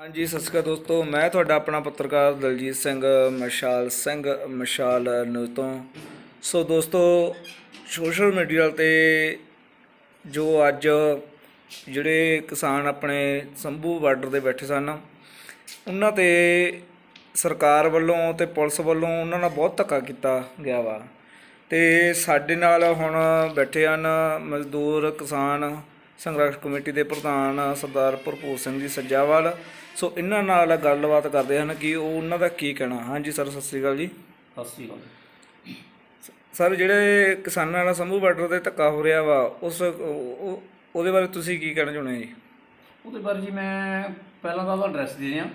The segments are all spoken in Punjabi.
ਹਾਂਜੀ, ਸਤਿ ਸ਼੍ਰੀ ਅਕਾਲ ਦੋਸਤੋ। ਮੈਂ ਤੁਹਾਡਾ ਆਪਣਾ ਪੱਤਰਕਾਰ ਦਲਜੀਤ ਸਿੰਘ, ਮਸ਼ਾਲ ਸਿੰਘ, ਮਸ਼ਾਲ ਨਿਊਜ਼ ਤੋਂ। ਸੋ ਦੋਸਤੋ, ਸੋਸ਼ਲ ਮੀਡੀਆ ਤੇ ਜੋ ਅੱਜ ਜਿਹੜੇ ਕਿਸਾਨ ਆਪਣੇ ਸੰਭੂ ਬਾਰਡਰ ਤੇ ਬੈਠੇ ਸਨ, ਉਹਨਾਂ ਤੇ ਸਰਕਾਰ ਵੱਲੋਂ ਤੇ ਪੁਲਿਸ ਵੱਲੋਂ ਉਹਨਾਂ ਨਾਲ ਬਹੁਤ ਧੱਕਾ ਕੀਤਾ ਗਿਆ ਵਾ। ਤੇ ਸਾਡੇ ਨਾਲ ਹੁਣ ਬੈਠੇ ਹਨ ਮਜ਼ਦੂਰ ਕਿਸਾਨ ਸੰਘਰਸ਼ ਕਮੇਟੀ ਦੇ ਪ੍ਰਧਾਨ ਸਰਦਾਰ ਭਰਪੂਰ ਸਿੰਘ ਜੀ ਸੱਜਾਵਾਲ। ਸੋ ਇਹਨਾਂ ਨਾਲ ਗੱਲਬਾਤ ਕਰਦੇ ਹਨ ਕਿ ਉਹ ਉਹਨਾਂ ਦਾ ਕੀ ਕਹਿਣਾ। ਹਾਂਜੀ ਸਰ ਸਤਿ ਸ੍ਰੀ ਅਕਾਲ ਜੀ। ਸਤਿ ਸ਼੍ਰੀ ਅਕਾਲ। ਸਰ ਜਿਹੜੇ ਕਿਸਾਨਾਂ ਨਾਲ ਸੰਭੂ ਬਾਰਡਰ ਤੇ ਧੱਕਾ ਹੋ ਰਿਹਾ ਵਾ ਉਸ ਉਹ- ਉਹ- ਉਹਦੇ ਬਾਰੇ ਤੁਸੀਂ ਕੀ ਕਹਿਣਾ ਚਾਹੁੰਦੇ ਜੀ? ਉਹਦੇ ਬਾਰੇ ਜੀ ਮੈਂ ਪਹਿਲਾਂ ਤਾਂ ਉਹਦਾ ਐਡਰੈਸ ਦੇ ਦਿਆਂ।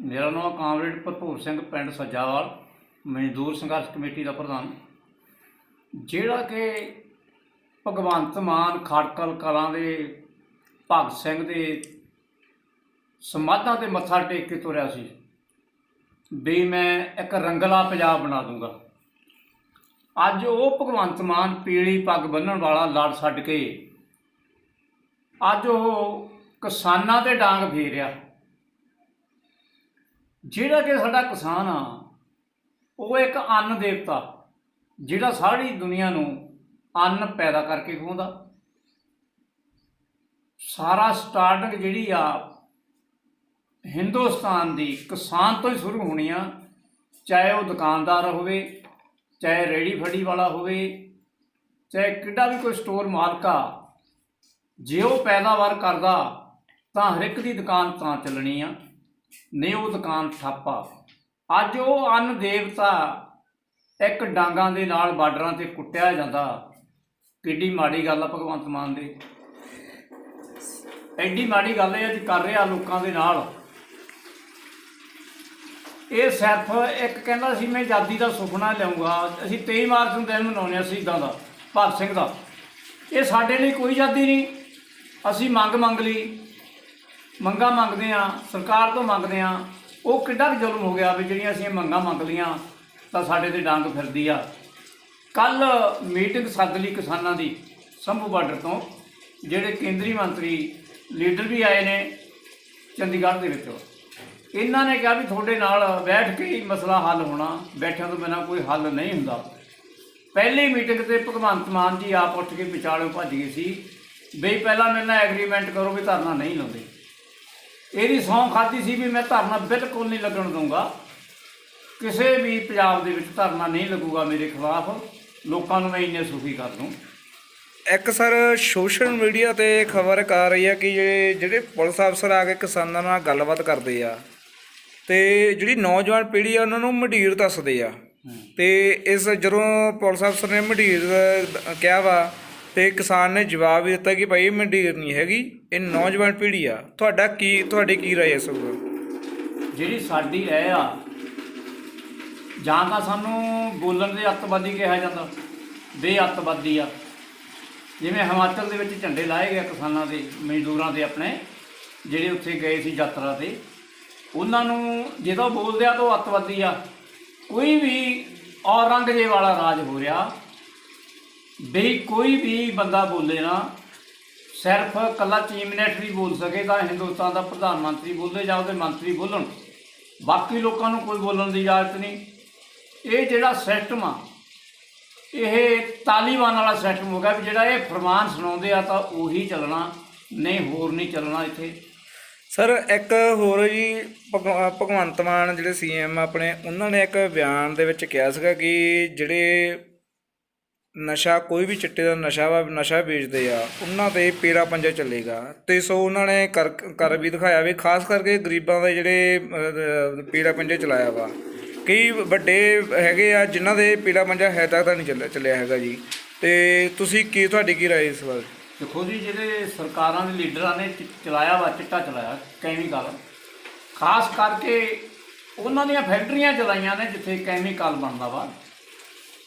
ਮੇਰਾ ਨਾਮ ਕਾਮਰੇਡ ਭਰਪੂਰ ਸਿੰਘ ਪਿੰਡ ਸੱਜਾਵਾਲ ਮਜ਼ਦੂਰ ਸੰਘਰਸ਼ ਕਮੇਟੀ ਦਾ ਪ੍ਰਧਾਨ। ਜਿਹੜਾ ਕਿ ਭਗਵੰਤ ਮਾਨ ਖੜਕਲ ਕਲਾਂ ਦੇ ਭਗਤ ਸਿੰਘ ਦੇ ਸਮਾਧਾਂ ਤੇ ਮੱਥਾ ਟੇਕ ਕੇ ਤੁਰਿਆ ਸੀ। ਵੀ ਮੈਂ ਇੱਕ ਰੰਗਲਾ ਪੰਜਾਬ ਬਣਾ ਦੂੰਗਾ। ਅੱਜ ਉਹ ਭਗਵੰਤ ਮਾਨ ਪੀਲੀ ਪੱਗ ਬੰਨਣ ਵਾਲਾ ਲੜ ਛੱਡ ਕੇ ਅੱਜ ਉਹ ਕਿਸਾਨਾਂ ਤੇ ਡਾਂਗ ਫੇਰਿਆ ਜਿਹੜਾ ਕਿ ਸਾਡਾ ਕਿਸਾਨ ਆ, ਉਹ ਇੱਕ ਅੰਨ ਦੇਵਤਾ, ਜਿਹੜਾ ਸਾਰੀ ਦੁਨੀਆ ਨੂੰ ਅੰਨ ਪੈਦਾ ਕਰਕੇ ਖਵਾਉਂਦਾ। ਸਾਰਾ ਸਟਾਰਟਿੰਗ ਜਿਹੜੀ ਆ, ਹਿੰਦੁਸਤਾਨ ਦੀ ਕਿਸਾਨ ਤੋਂ ਹੀ ਸ਼ੁਰੂ ਹੋਣੀ ਆ। ਚਾਹੇ ਉਹ ਦੁਕਾਨਦਾਰ ਹੋਵੇ, ਚਾਹੇ ਰੇੜੀ ਫੜੀ ਵਾਲਾ ਹੋਵੇ, ਚਾਹੇ ਕਿੱਡਾ ਵੀ ਕੋਈ ਸਟੋਰ ਮਾਲਕਾ ਜੇ ਉਹ ਪੈਦਾਵਾਰ ਕਰਦਾ, ਤਾਂ ਹਰ ਇੱਕ ਦੀ ਦੁਕਾਨ ਤਾਂ ਚੱਲਣੀ ਆ, ਨਹੀਂ ਉਹ ਦੁਕਾਨ ਠੱਪਾ। ਅੱਜ ਉਹ ਅੰਨ ਦੇਵਤਾ ਇੱਕ ਡਾਂਗਾਂ ਦੇ ਨਾਲ ਬਾਰਡਰਾਂ ਤੇ ਕੁੱਟਿਆ ਜਾਂਦਾ। ਕਿੱਡੀ ਮਾੜੀ ਗੱਲ ਆ ਭਗਵੰਤ ਮਾਨ ਦੀ। ਐਡੀ ਮਾੜੀ ਗੱਲ ਇਹ ਅੱਜ ਕਰ ਰਿਹਾ ਲੋਕਾਂ ਦੇ ਨਾਲ। ਇਹ ਸਿਰਫ ਇੱਕ ਕਹਿੰਦਾ ਸੀ, ਮੈਂ ਆਜ਼ਾਦੀ ਦਾ ਸੁਪਨਾ ਲਿਆਉਂਗਾ। ਅਸੀਂ 23 ਮਾਰਚ ਨੂੰ ਦਿਨ ਮਨਾਉਂਦੇ ਹਾਂ ਸ਼ਹੀਦਾਂ ਦਾ, ਭਗਤ ਸਿੰਘ ਦਾ। ਇਹ ਸਾਡੇ ਲਈ ਕੋਈ ਆਜ਼ਾਦੀ ਨਹੀਂ। ਅਸੀਂ ਮੰਗ ਮੰਗ ਲਈ। ਮੰਗਾਂ ਮੰਗਦੇ ਆ ਸਰਕਾਰ ਤੋਂ ਮੰਗਦੇ ਆ ਉਹ ਕਿੱਡਾ ਕੁ ਜ਼ੁਲਮ ਹੋ ਗਿਆ ਵੀ ਜਿਹੜੀਆਂ ਅਸੀਂ ਇਹ ਮੰਗਾਂ ਮੰਗ ਲੀਆਂ ਤਾਂ ਸਾਡੇ ਤੇ ਡੰਗ ਫਿਰਦੀ ਆ। ਕੱਲ ਮੀਟਿੰਗ ਸੱਦ ਲਈ ਕਿਸਾਨਾਂ ਦੀ ਸੰਭੂ ਬਾਰਡਰ ਤੋਂ, ਜਿਹੜੇ ਕੇਂਦਰੀ ਮੰਤਰੀ ਲੀਡਰ ਵੀ ਆਏ ਨੇ ਚੰਡੀਗੜ੍ਹ ਦੇ ਵਿੱਚ। ਇਹਨਾਂ ਨੇ ਕਿਹਾ ਵੀ ਤੁਹਾਡੇ ਨਾਲ ਬੈਠ ਕੇ ਹੀ ਮਸਲਾ ਹੱਲ ਹੋਣਾ ਬੈਠਿਆਂ ਤੋਂ ਬਿਨਾਂ ਕੋਈ ਹੱਲ ਨਹੀਂ ਹੁੰਦਾ। ਪਹਿਲੀ ਮੀਟਿੰਗ ਤੇ ਭਗਵੰਤ ਮਾਨ ਜੀ ਆਪ ਉੱਠ ਕੇ ਵਿਚਾਲੇ ਭੱਜ ਗਏ ਸੀ, ਬਈ ਪਹਿਲਾਂ ਮੇਰੇ ਨਾਲ ਐਗਰੀਮੈਂਟ ਕਰੋ ਵੀ ਧਰਨਾ ਨਹੀਂ ਲਾਉਂਦੇ। ਇਹਦੀ ਸੌਂ ਖਾਦੀ ਸੀ ਵੀ ਮੈਂ ਧਰਨਾ ਬਿਲਕੁਲ ਨਹੀਂ ਲੱਗਣ ਦਊਂਗਾ। ਕਿਸੇ ਵੀ ਪੰਜਾਬ ਦੇ ਵਿੱਚ ਧਰਨਾ ਨਹੀਂ ਲੱਗੂਗਾ ਮੇਰੇ ਖਿਲਾਫ। ਲੋਕਾਂ ਨੂੰ ਮੈਂ ਇੰਨੇ ਸੁਖੀ ਕਰ ਦੂੰ ਇੱਕ ਸਰ ਸੋਸ਼ਲ ਮੀਡੀਆ ਤੇ ਖਬਰ ਆ ਰਹੀ ਹੈ ਕਿ ਜਿਹੜੇ ਜਿਹੜੇ ਪੁਲਿਸ ਅਫਸਰ ਆ ਕੇ ਕਿਸਾਨਾਂ ਨਾਲ ਗੱਲਬਾਤ ਕਰਦੇ ਆ ਤੇ ਜਿਹੜੀ ਨੌਜਵਾਨ ਪੀੜ੍ਹੀ ਆ ਉਹਨਾਂ ਨੂੰ ਮੰਡੀਰ ਦੱਸਦੇ ਆ। ਤੇ ਇਸ ਜਦੋਂ ਪੁਲਿਸ ਅਫਸਰ ਨੇ ਮੰਡੀਰ ਕਿਹਾ ਵਾ ਤੇ ਕਿਸਾਨ ਨੇ ਜਵਾਬ ਦਿੱਤਾ ਕਿ ਭਾਈ ਇਹ ਮੰਡੀਰ ਨਹੀਂ ਹੈਗੀ ਇਹ ਨੌਜਵਾਨ ਪੀੜ੍ਹੀ ਆ। ਤੁਹਾਡਾ ਕੀ ਤੁਹਾਡੀ ਕੀ ਰਾਏ ਇਸ ਉੱਪਰ? ਜਿਹੜੀ ਸਾਡੀ ਰਹਿ ਆ ਜਾਂ ਤਾਂ ਸਾਨੂੰ ਬੋਲਣ ਦੇ ਅੱਤਵਾਦੀ ਕਿਹਾ ਜਾਂਦਾ ਬੇਅੱਤਵਾਦੀ ਆ। ਜਿਵੇਂ ਹਿਮਾਚਲ ਦੇ ਵਿੱਚ ਝੰਡੇ ਲਾਏ ਗਏ ਕਿਸਾਨਾਂ ਦੇ, ਮਜ਼ਦੂਰਾਂ ਦੇ ਆਪਣੇ, ਜਿਹੜੇ ਉੱਥੇ ਗਏ ਸੀ ਯਾਤਰਾ ਤੇ। ਉਹਨਾਂ ਨੂੰ ਜਦੋਂ ਬੋਲਦੇ ਆ ਤਾਂ ਉਹ ਅੱਤਵਾਦੀ ਆ। ਕੋਈ ਵੀ ਔਰੰਗਜ਼ੇਬ ਵਾਲਾ ਰਾਜ ਹੋ ਰਿਹਾ, ਬਈ ਕੋਈ ਵੀ ਬੰਦਾ ਬੋਲੇ ਨਾ, ਸਿਰਫ ਕੱਲਾ ਚੀਫ ਮਿਨਿਸਟਰ ਬੋਲ ਸਕੇ, ਤਾਂ ਹਿੰਦੁਸਤਾਨ ਦਾ ਪ੍ਰਧਾਨ ਮੰਤਰੀ ਬੋਲੇ ਜਾਂ ਉਹਦੇ ਮੰਤਰੀ ਬੋਲਣ। ਬਾਕੀ ਲੋਕਾਂ ਨੂੰ ਕੋਈ ਬੋਲਣ ਦੀ ਇਜਾਜ਼ਤ ਨਹੀਂ। ਇਹ ਜਿਹੜਾ ਸਿਸਟਮ ਆ ਇਹ ਤਾਲੀਬਾਨ ਵਾਲਾ ਸਿਸਟਮ ਹੋ ਗਿਆ ਵੀ ਜਿਹੜਾ ਇਹ ਫਰਮਾਨ ਸੁਣਾਉਂਦੇ ਆ ਤਾਂ ਉਹੀ ਚੱਲਣਾ ਨਹੀਂ ਹੋਰ ਨਹੀਂ ਚੱਲਣਾ ਇੱਥੇ। ਸਰ ਇੱਕ ਹੋਰ ਜੀ ਭਗਵ- ਭਗਵੰਤ ਮਾਨ ਜਿਹੜੇ ਸੀਐਮ ਆਪਣੇ ਉਹਨਾਂ ਨੇ ਇੱਕ ਬਿਆਨ ਦੇ ਵਿੱਚ ਕਿਹਾ ਸੀਗਾ ਕਿ ਜਿਹੜੇ ਨਸ਼ਾ ਕੋਈ ਵੀ ਚਿੱਟੇ ਦਾ ਨਸ਼ਾ ਵਾ ਨਸ਼ਾ ਵੇਚਦੇ ਆ ਉਹਨਾਂ ਤੇ ਪੀੜਾ ਪੰਜਾ ਚੱਲੇਗਾ। ਤੇ ਸੋ ਉਹਨਾਂ ਨੇ ਕਰ ਕਰ ਵੀ ਦਿਖਾਇਆ ਵੀ ਖਾਸ ਕਰਕੇ ਗਰੀਬਾਂ ਦੇ ਜਿਹੜੇ ਅਹ, ਪੀੜਾ ਪੰਜਾ ਚਲਾਇਆ ਵਾ। ਕਈ ਵੱਡੇ ਹੈਗੇ ਆ, ਜਿਨ੍ਹਾਂ ਦੇ ਪੀੜਾ ਮੰਜਾ ਹੈ ਤੱਕ ਤਾਂ ਨਹੀਂ ਚੱਲਿਆ ਚੱਲਿਆ ਹੈਗਾ ਜੀ। ਤੇ ਤੁਸੀਂ ਕੀ, ਤੁਹਾਡੀ ਕੀ ਰਾਏ ਇਸ ਬਾਰੇ ਦੇਖੋ ਜੀ, ਜਿਹੜੇ ਸਰਕਾਰਾਂ ਦੇ ਲੀਡਰਾਂ ਨੇ ਚ- ਚਲਾਇਆ ਵਾ, ਚਿੱਟਾ ਚਲਾਇਆ ਕੈਮੀਕਲ ਖਾਸ ਕਰਕੇ ਉਹਨਾਂ ਦੀਆਂ ਫੈਕਟਰੀਆਂ ਚਲਾਈਆਂ ਨੇ, ਜਿੱਥੇ ਕੈਮੀਕਲ ਬਣਦਾ ਵਾ।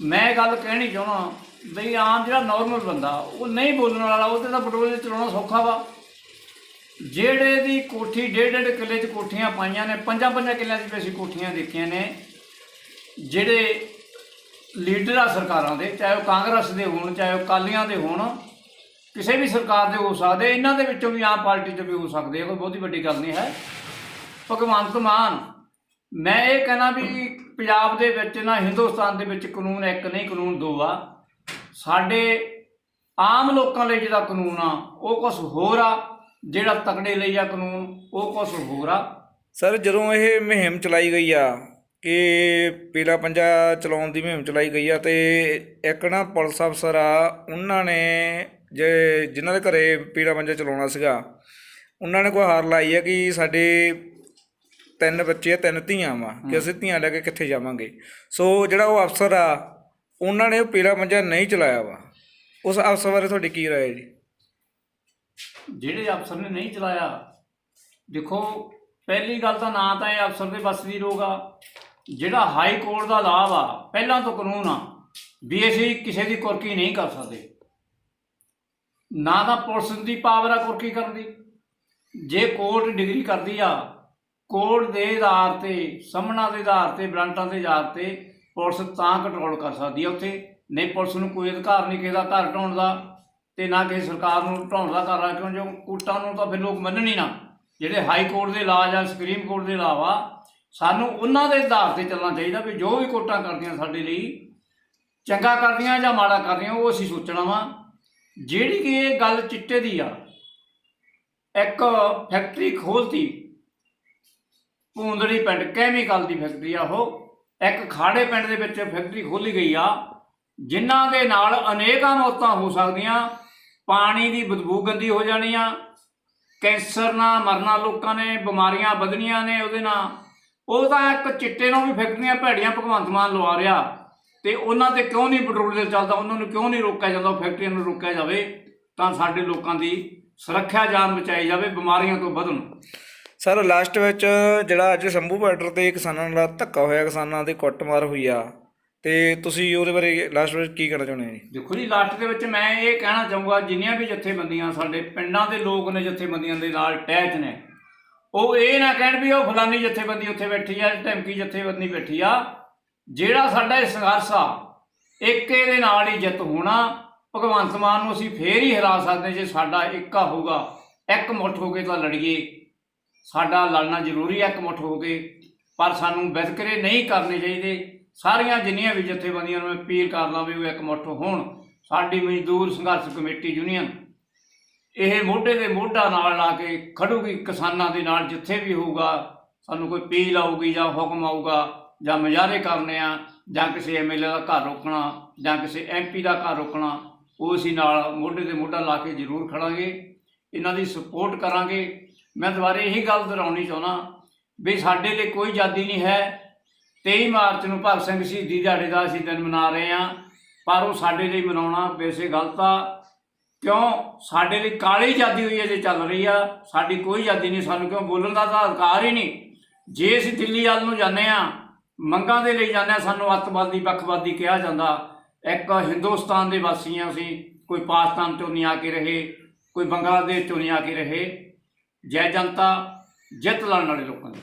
ਮੈਂ ਇਹ ਗੱਲ ਕਹਿਣੀ ਚਾਹੁੰਦਾ ਵੀ ਆਮ ਜਿਹੜਾ ਨਾਰਮਲ ਬੰਦਾ, ਉਹ ਨਹੀਂ ਬੋਲਣ ਵਾਲਾ, ਉਹਦੇ ਤਾਂ ਪੈਟਰੋਲ ਚਲਾਉਣਾ ਸੌਖਾ ਵਾ। ਜਿਹੜੇ ਦੀ ਕੋਠੀ ਡੇਢ ਡੇਢ ਕਿੱਲੇ 'ਚ ਕੋਠੀਆਂ ਪਾਈਆਂ ਨੇ ਪੰਜਾਂ ਪੰਜਾਂ ਕਿੱਲਿਆਂ 'ਚ ਵੀ ਅਸੀਂ ਕੋਠੀਆਂ ਦੇਖੀਆਂ ਨੇ। ਜਿਹੜੇ ਲੀਡਰ ਆ ਸਰਕਾਰਾਂ ਦੇ, ਚਾਹੇ ਉਹ ਕਾਂਗਰਸ ਦੇ ਹੋਣ, ਚਾਹੇ ਉਹ ਕਾਲੀਆਂ ਦੇ ਹੋਣ, ਕਿਸੇ ਵੀ ਸਰਕਾਰ ਦੇ ਹੋ ਸਕਦੇ, ਇਹਨਾਂ ਦੇ ਵਿੱਚੋਂ ਵੀ ਆਮ ਪਾਰਟੀ ਚੋਂ ਵੀ ਹੋ ਸਕਦੇ ਆ, ਕੋਈ ਬਹੁਤੀ ਵੱਡੀ ਗੱਲ ਨਹੀਂ ਹੈ। ਭਗਵੰਤ ਮਾਨ, ਮੈਂ ਇਹ ਕਹਿਣਾ ਵੀ ਪੰਜਾਬ ਦੇ ਵਿੱਚ ਨਾ, ਹਿੰਦੁਸਤਾਨ ਦੇ ਵਿੱਚ ਕਾਨੂੰਨ ਇੱਕ ਨਹੀਂ, ਕਾਨੂੰਨ ਦੋ ਆ। ਸਾਡੇ ਆਮ ਲੋਕਾਂ ਲਈ ਜਿਹੜਾ ਕਾਨੂੰਨ ਆ, ਉਹ ਕੁਝ ਹੋਰ ਆ, ਜਿਹੜਾ ਤਕੜੇ ਲਈ ਆ ਕਾਨੂੰਨ, ਉਹ ਕੁਝ ਹੋਰ ਆ। ਸਰ, ਜਦੋਂ ਇਹ ਮੁਹਿੰਮ ਚਲਾਈ ਗਈ ਆ ਕਿ ਪੀਲਾ ਪੰਜਾ ਚਲਾਉਣ ਦੀ ਮੁਹਿੰਮ ਚਲਾਈ ਗਈ ਆ ਤੇ ਇੱਕ ਨਾ ਪੁਲਿਸ ਅਫਸਰ ਆ, ਉਹਨਾਂ ਨੇ ਜੇ ਜਿਨ੍ਹਾਂ ਦੇ ਘਰੇ ਪੀਲਾ ਪੰਜਾ ਚਲਾਉਣਾ ਸੀਗਾ, ਉਹਨਾਂ ਨੇ ਕੋਈ ਹਾਰ ਲਾਈ ਹੈ ਕਿ ਸਾਡੇ ਤਿੰਨ ਬੱਚੇ ਆ, ਤਿੰਨ ਧੀਆਂ ਵਾ ਕਿ ਅਸੀਂ ਧੀਆਂ ਲੈ ਕੇ ਕਿੱਥੇ ਜਾਵਾਂਗੇ। ਸੋ ਜਿਹੜਾ ਉਹ ਅਫਸਰ ਆ, ਉਹਨਾਂ ਨੇ ਉਹ ਪੀਲਾ ਪੰਜਾ ਨਹੀਂ ਚਲਾਇਆ ਵਾ। ਉਸ ਅਫਸਰ ਬਾਰੇ ਤੁਹਾਡੀ ਕੀ ਰਾਏ ਹੈ ਜੀ? ਜਿਹੜੇ ਅਫਸਰ ਨੇ ਨਹੀਂ ਚਲਾਇਆ, ਦੇਖੋ, ਪਹਿਲੀ ਗੱਲ ਤਾਂ ਨਾ ਤਾਂ ਇਹ ਅਫਸਰ ਦੇ ਬਸ ਦੀ ਰੋਗ ਆ। ਜਿਹੜਾ ਹਾਈ ਕੋਰਟ ਦਾ ਲਾਭ ਆ, ਪਹਿਲਾਂ ਤੋਂ ਕਾਨੂੰਨ ਆ, ਵੀ ਅਸੀਂ ਕਿਸੇ ਦੀ ਕੁਰਕੀ ਨਹੀਂ ਕਰ ਸਕਦੇ। ਨਾ ਤਾਂ ਪੁਲਿਸ ਦੀ ਪਾਵਰ ਆ ਕੁਰਕੀ ਕਰਨ ਦੀ। ਜੇ ਕੋਰਟ ਡਿਗਰੀ ਕਰਦੀ ਆ, ਕੋਰਟ ਦੇ ਆਧਾਰ ਤੇ, ਸਾਹਮਣਾ ਦੇ ਆਧਾਰ ਤੇ ਬ੍ਰਾਂਟਾਂ ਦੇ ਆਧਾਰ ਤੇ ਪੁਲਿਸ ਤਾਂ ਕੰਟਰੋਲ ਕਰ ਸਕਦੀ ਆ ਉੱਥੇ। ਨਹੀਂ ਪੁਲਿਸ ਨੂੰ ਕੋਈ ਅਧਿਕਾਰ ਨਹੀਂ, ਕਿਸੇ ਦਾ ਘਰ ਢਾਉਣ ਦਾ ਤੇ ਨਾ ਕਿਸੇ ਸਰਕਾਰ ਨੂੰ ਢਾਉਣ ਦਾ ਕਰ ਕਿਉਂ ਜੋ ਕੋਰਟਾਂ ਨੂੰ ਤਾਂ ਫਿਰ ਲੋਕ ਮੰਨਣ ਹੀ ਨਾ। ਜਿਹੜੇ ਹਾਈ ਕੋਰਟ ਦੇ ਲਾ ਜਾਂ ਸੁਪਰੀਮ ਕੋਰਟ ਦੇ ਲਾ ਵਾ ਸਾਨੂੰ ਉਹਨਾਂ ਦੇ ਆਧਾਰ ਤੇ ਚੱਲਣਾ ਚਾਹੀਦਾ ਵੀ ਜੋ ਵੀ ਕੋਟਾਂ ਕਰਦੀਆਂ ਸਾਡੇ ਲਈ, ਚੰਗਾ ਕਰਦੀਆਂ ਜਾਂ ਮਾੜਾ ਕਰਦੀਆਂ, ਉਹ ਅਸੀਂ ਸੋਚਣਾ ਵਾ। ਜਿਹੜੀ ਕਿ ਇਹ ਗੱਲ ਚਿੱਟੇ ਦੀ ਆ, ਇੱਕ ਫੈਕਟਰੀ ਖੋਲਤੀ ਪੂੰਦੜੀ ਪਿੰਡ, ਕੈਮੀਕਲ ਦੀ ਫੈਕਟਰੀ ਆ ਉਹ, ਇੱਕ ਖਾੜੇ ਪਿੰਡ ਦੇ ਵਿੱਚ ਫੈਕਟਰੀ ਖੋਲੀ ਗਈ ਆ, ਜਿਨ੍ਹਾਂ ਦੇ ਨਾਲ ਅਨੇਕਾਂ ਮੌਤਾਂ ਹੋ ਸਕਦੀਆਂ, ਪਾਣੀ ਦੀ ਬਦਬੂ ਗੰਦੀ ਹੋ ਜਾਣੀ ਆ, ਕੈਂਸਰ ਨਾਲ ਮਰਨਾ ਲੋਕਾਂ ਨੇ, ਬਿਮਾਰੀਆਂ ਵਧਣੀਆਂ ਨੇ ਉਹਦੇ ਨਾਲ। ਉਹ ਤਾਂ ਇੱਕ ਚਿੱਟੇ ਨੂੰ ਵੀ ਫੈਕਟਰੀਆਂ ਭੈੜੀਆਂ ਭਗਵੰਤ ਮਾਨ ਲਵਾ ਰਿਹਾ। ਤੇ ਉਹਨਾਂ ਤੇ ਕਿਉਂ ਨਹੀਂ ਪੈਟਰੋਲ ਡੀਜ਼ਲ ਚੱਲਦਾ? ਉਹਨਾਂ ਨੂੰ ਕਿਉਂ ਨਹੀਂ ਰੋਕਿਆ ਜਾਂਦਾ? ਉਹ ਫੈਕਟਰੀਆਂ ਨੂੰ ਰੋਕਿਆ ਜਾਵੇ ਤਾਂ ਸਾਡੇ ਲੋਕਾਂ ਦੀ ਸੁਰੱਖਿਆ ਜਾਨ ਬਚਾਈ ਜਾਵੇ ਬਿਮਾਰੀਆਂ ਤੋਂ ਬਚਣ ਸਰ ਲਾਸਟ ਵਿੱਚ ਜਿਹੜਾ ਅੱਜ ਸ਼ੰਭੂ ਬਾਰਡਰ ਤੇ ਕਿਸਾਨਾਂ ਨਾਲ ਧੱਕਾ ਹੋਇਆ ਕਿਸਾਨਾਂ ਦੀ ਕੁੱਟਮਾਰ ਹੋਈ ਆ। ਤੇ ਤੁਸੀਂ ਉਹਦੇ ਬਾਰੇ ਲਾਸਟ ਵਿੱਚ ਕੀ ਕਹਿਣਾ ਚਾਹੁੰਦੇ ਹੋ ਦੇਖੋ ਜੀ ਲਾਸਟ ਦੇ ਵਿੱਚ ਮੈਂ ਇਹ ਕਹਿਣਾ ਚਾਹੂੰਗਾ ਜਿੰਨੀਆਂ ਵੀ ਜਥੇਬੰਦੀਆਂ ਸਾਡੇ ਪਿੰਡਾਂ ਦੇ ਲੋਕ ਨੇ ਜਥੇਬੰਦੀਆਂ ਦੇ ਨਾਲ ਅਟੈਚ ਨੇ ਉਹ ਇਹ ਨਾ ਕਹਿਣ ਵੀ ਉਹ ਫਲਾਨੀ ਜਥੇਬੰਦੀ ਉੱਥੇ ਬੈਠੀ ਆ, ਧਮਕੀ ਜਥੇਬੰਦੀ ਬੈਠੀ ਆ। ਜਿਹੜਾ ਸਾਡਾ ਇਹ ਸੰਘਰਸ਼ ਆ ਏਕੇ ਦੇ ਨਾਲ ਹੀ ਜਿੱਤ ਹੋਣਾ। ਭਗਵੰਤ ਮਾਨ ਨੂੰ ਅਸੀਂ ਫੇਰ ਹੀ ਹਰਾ ਸਕਦੇ ਜੇ ਸਾਡਾ ਇੱਕਾ ਹੋਊਗਾ ਇੱਕ ਮੁੱਠ ਹੋ ਕੇ ਤਾਂ ਲੜੀਏ। ਸਾਡਾ ਲੜਨਾ ਜ਼ਰੂਰੀ ਹੈ ਇੱਕ ਮੁੱਠ ਹੋ ਕੇ। ਪਰ ਸਾਨੂੰ ਵਿਤਕਰੇ ਨਹੀਂ ਕਰਨੇ ਚਾਹੀਦੇ। ਸਾਰੀਆਂ ਜਿੰਨੀਆਂ ਵੀ ਜਥੇਬੰਦੀਆਂ ਨੂੰ ਮੈਂ ਅਪੀਲ ਕਰਦਾ ਵੀ ਉਹ ਇੱਕ ਮੁੱਠ ਹੋਣ। ਸਾਡੀ ਮਜ਼ਦੂਰ ਸੰਘਰਸ਼ ਕਮੇਟੀ ਯੂਨੀਅਨ ਇਹ ਮੋਢੇ ਦੇ ਮੋਢਾ ਨਾਲ ਲਾ ਕੇ ਖੜੂਗੀ ਕਿਸਾਨਾਂ ਦੇ ਨਾਲ, ਜਿੱਥੇ ਵੀ ਹੋਊਗਾ, ਸਾਨੂੰ ਕੋਈ ਪੀਲ ਆਊਗੀ ਜਾਂ ਹੁਕਮ ਆਊਗਾ, ਜਾਂ ਮੁਜ਼ਾਹਰੇ ਕਰਨੇ ਆ, ਜਾਂ ਕਿਸੇ ਐਮਐਲਏ ਦਾ ਘਰ ਰੋਕਣਾ, ਜਾਂ ਕਿਸੇ ਐਮਪੀ ਦਾ ਘਰ ਰੋਕਣਾ, ਉਹ ਅਸੀਂ ਨਾਲ ਮੋਢੇ ਦੇ ਮੋਢਾ ਲਾ ਕੇ ਜ਼ਰੂਰ ਖੜਾਂਗੇ, ਇਹਨਾਂ ਦੀ ਸਪੋਰਟ ਕਰਾਂਗੇ। ਮੈਂ ਦੁਬਾਰੇ ਇਹੀ ਗੱਲ ਦੁਹਰਾਉਣੀ ਚਾਹੁੰਦਾ ਵੀ ਸਾਡੇ ਲਈ ਕੋਈ ਆਜ਼ਾਦੀ ਨਹੀਂ ਹੈ। 23 ਮਾਰਚ ਨੂੰ ਭਗਤ ਸਿੰਘ ਸ਼ਹੀਦੀ ਦਿਹਾੜੇ ਦਾ ਅਸੀਂ ਦਿਨ ਮਨਾ ਰਹੇ ਹਾਂ, ਪਰ ਉਹ ਸਾਡੇ ਲਈ ਮਨਾਉਣਾ ਵੈਸੇ ਗਲਤ ਆ। ਕਿਉਂ? ਸਾਡੇ ਲਈ ਕਾਲੀ ਆਜ਼ਾਦੀ ਹੋਈ ਅਜੇ ਚੱਲ ਰਹੀ ਆ। ਸਾਡੀ ਕੋਈ ਆਜ਼ਾਦੀ ਨਹੀਂ, ਸਾਨੂੰ ਕਿਉਂ ਬੋਲਣ ਦਾ ਤਾਂ ਅਧਿਕਾਰ ਹੀ ਨਹੀਂ? ਜੇ ਅਸੀਂ ਦਿੱਲੀ ਵੱਲ ਨੂੰ ਜਾਂਦੇ ਆ ਮੰਗਾਂ ਦੇ ਲਈ ਜਾਂਦੇ ਆ ਸਾਨੂੰ ਅੱਤਵਾਦੀ, ਪੱਖਵਾਦੀ ਕਿਹਾ ਜਾਂਦਾ। ਇੱਕ ਹਿੰਦੁਸਤਾਨ ਦੇ ਵਾਸੀ ਹਾਂ ਅਸੀਂ, ਕੋਈ ਪਾਕਿਸਤਾਨ ਤੋਂ ਨਹੀਂ ਆ ਕੇ ਰਹੇ, ਕੋਈ ਬੰਗਲਾਦੇਸ਼ ਤੋਂ ਨਹੀਂ ਆ ਕੇ ਰਹੇ। ਜੈ ਜਨਤਾ, ਜਿੱਤ ਲੜਨ ਵਾਲੇ ਲੋਕਾਂ ਦੀ।